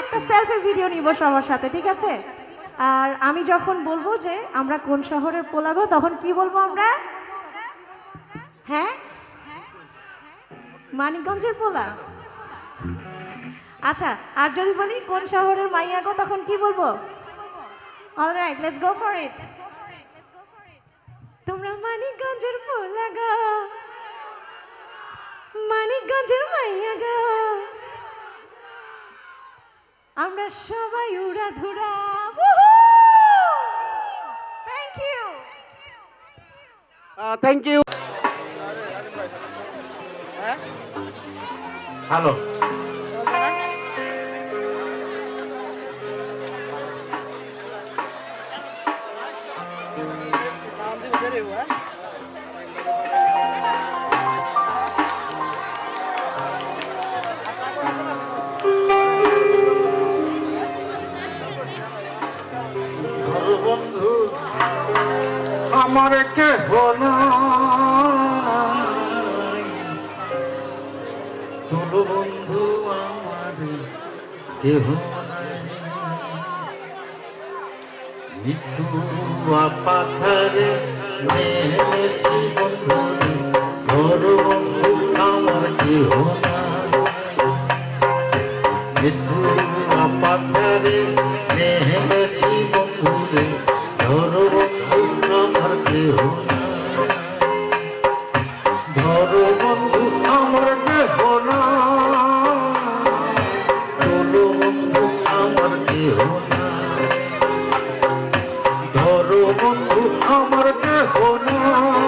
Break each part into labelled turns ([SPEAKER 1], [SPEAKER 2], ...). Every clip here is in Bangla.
[SPEAKER 1] একটা সেলফি ভিডিও নিব সবার সাথে, ঠিক আছে? আর আমি যখন বলব যে আমরা কোন শহরের পোলাগো তখন কি বলব আমরা? হ্যাঁ? মানিকগঞ্জের পোলা? আচ্ছা আর যদি বলি কোন শহরের মাইয়াগো তখন কি বলব? Alright let's go for it তোমরা মানিকগঞ্জের পোলা গো, মানিকগঞ্জের মাইয়া গো। আমরা সবাই উড়া ধুরা thank you
[SPEAKER 2] thank you
[SPEAKER 3] hello ধরো আমার কেহ তোলো বন্ধু আমার কেহ নিথুয়া পাথারে নেমেছি বন্ধু ধরো বন্ধু আমার কেহ নাই নিথুয়া পাথারে ধরো বন্ধু, আমার দেহ না। তোলো বন্ধু, আমার দেহ না। ধরো বন্ধু, আমার দেহ না।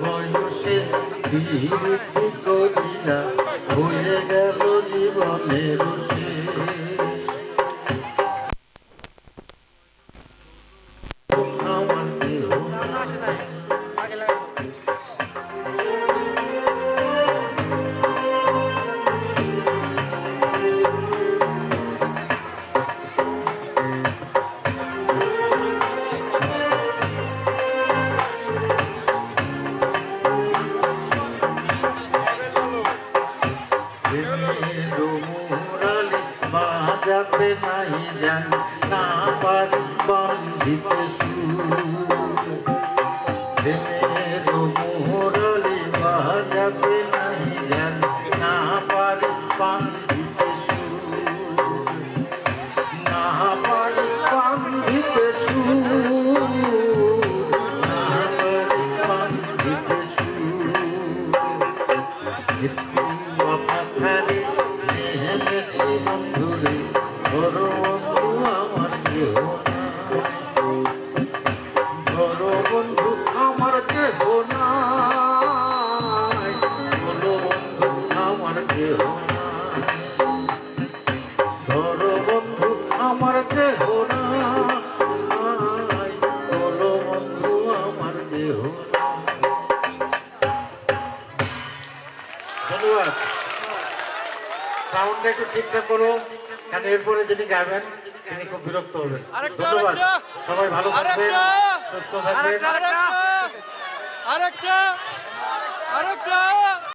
[SPEAKER 3] বয়সে বিরতি জানি না পারি বান্ধিতে সুর। আমার ধরো বন্ধু আমার কেহ নাই। বন্ধু আমার কেহ ধন্যবাদ। সাউন্ডটা একটু ঠিকঠাক করো কারণ এরপরে যিনি গাবেন তিনি খুব বিরক্ত হবেন। ধন্যবাদ। সবাই ভালো থাকবেন সুস্থ থাকবেন।
[SPEAKER 2] আরেকটা। আরেকটা।